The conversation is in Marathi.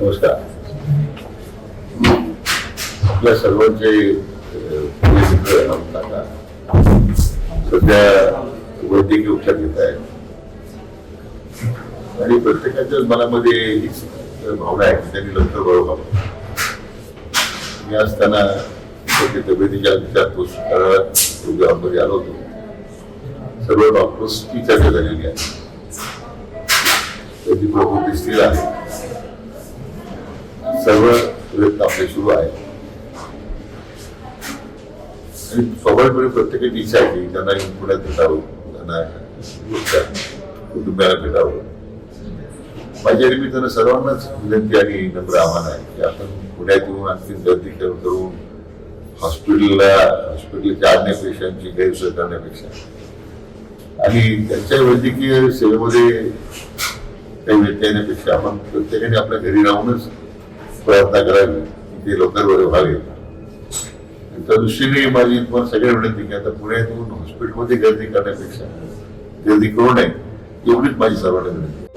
नमस्कार. आपल्या सर्वांचे मित्र काका सध्या वैद्यकीय उपचार घेत आहेत. आणि प्रत्येकाच्याच मनामध्ये एक भावना आहे की त्यांनी लवकर बरं व्हावं. मी असताना त्याच्या तब्येतीच्या विचारपूस करत प्रोग्राममध्ये आलो होतो. सर्व डॉक्टर्सची चर्चा झालेली आहे त्याची प्रकृती स्थिर आहे. सर्व प्रयत्न आपले सुरू आहे. आणि स्वाभाविकपणे प्रत्येकाची इच्छा आहे की त्यांना येऊन पुण्यात भेटावं त्यांना त्यांच्या कुटुंबियाला भेटावं. माझ्या निमित्तानं सर्वांनाच विनंती आणि नम्र आव्हान आहे की आपण पुण्यात येऊन आणखी गर्दी करून करून हॉस्पिटलला हॉस्पिटलच्या अन्य पेशंटची गैरसोय करण्यापेक्षा. आणि त्यांच्या वैद्यकीय सेवेमध्ये काही व्यत्यय येण्यापेक्षा आपण प्रत्येकाने आपल्या घरी राहूनच प्रार्थना करावी ती ते लवकर बरे व्हावे त्या दृष्टीने माझी तुम्हाला सगळ्या विनंती की आता पुण्यात येऊन हॉस्पिटलमध्ये गर्दी करण्यापेक्षा गर्दी करू नये एवढीच माझी सर्वांना विनंती आहे.